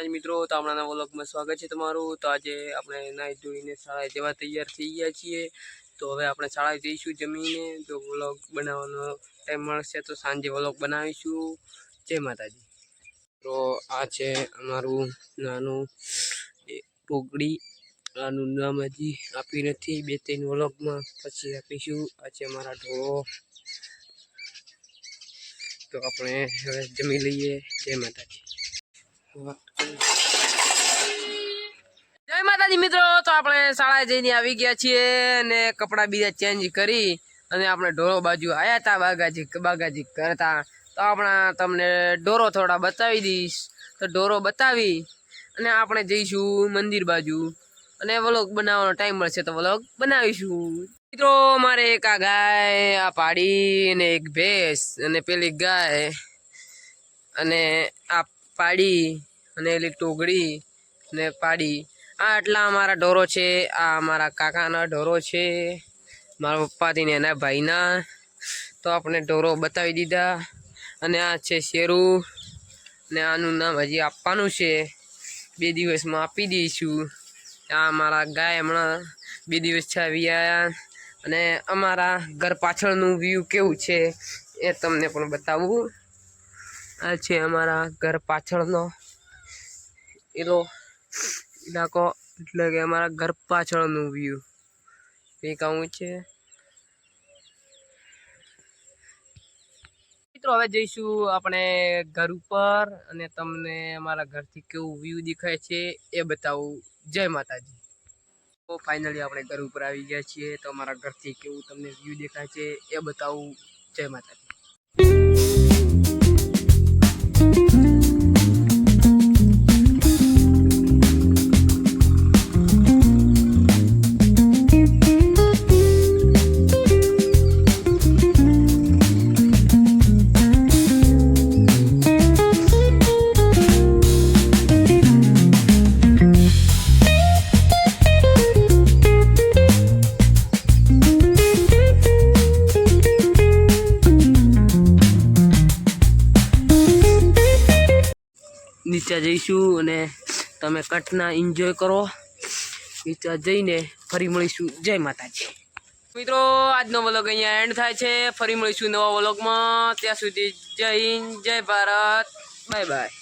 માતાજી મિત્રો, તો આપણા વ્લોગમાં સ્વાગત છે તમારું. તો આજે આપણે નાહી ધોઈને શાળાએ જવા તૈયાર થઈ ગયા છીએ. તો હવે આપણે શાળાએ જઈશું જમીને. તો વ્લોગ બનાવવાનો ટાઈમ મળશે તો સાંજે વ્લોગ બનાવીશું. જય માતાજી. તો આ છે અમારું નાનું ટોકડી. આનું નામ હજી આપી નથી. બે ત્રણ વ્લોગમાં પછી આપીશું. આ છે અમારા ઢોળો. તો આપણે હવે જમી લઈએ. જય માતાજી. જય માતાજી મિત્રો, તો આપણે શાળાએ જઈને આવી ગયા છીએ અને કપડાં બીજા ચેન્જ કરી અને આપણે ઢોરો બાજુ આવ્યા હતા બાગાજી બાગાજી કરતા. તો આપણા તમને ઢોરો થોડા બતાવી દઈશ. તો ઢોરો બતાવી અને આપણે જઈશું મંદિર બાજુ. અને વ્લોગ બનાવવાનો ટાઈમ મળશે તો વ્લોગ બનાવીશું. મિત્રો, મારે એક આ ગાય, આ પાડી અને એક ભેંસ અને પેલી ગાય અને આ પાડી અને એલી ટોગડી ને પાડી. આ આટલા અમારા ઢોરો છે. આ અમારા કાકાના ઢોરો છે. મારા પપ્પાથી ને એના ભાઈના. તો આપણે ઢોરો બતાવી દીધા. અને આ છે શેરું. ને આનું નામ હજી આપવાનું છે. બે દિવસમાં આપી દઈશું. આ અમારા ગાય હમણાં બે દિવસ છે આવી આવ્યા અને અમારા ઘર પાછળનું વ્યૂ કેવું છે એ તમને પણ બતાવું. આ છે અમારા ઘર પાછળનો. એલો ઇલાકો, એટલે કે અમારા ઘર પાછળનું વ્યૂ કંઈક આવું છે. મિત્રો, હવે જઈશું આપણે ઘર ઉપર, અને તમને અમારા ઘરથી કેવું વ્યૂ દેખાય છે એ બતાવું. જય માતાજી. તો ફાઇનલી આપણે ઘર ઉપર આવી ગયા છીએ, તો અમારા ઘરથી કેવું તમને વ્યૂ દેખાય છે એ બતાવું. જય માતાજી. Thank you. નીચે જઈશું અને તમે કટના એન્જોય કરો. નીચે જઈને ફરી મળીશું. જય માતાજી. મિત્રો, આજનો વ્લોગ અહીંયા એન્ડ થાય છે. ફરી મળીશું નવા વ્લોગમાં ત્યાં સુધી જય હિન્દ, જય ભારત. Bye bye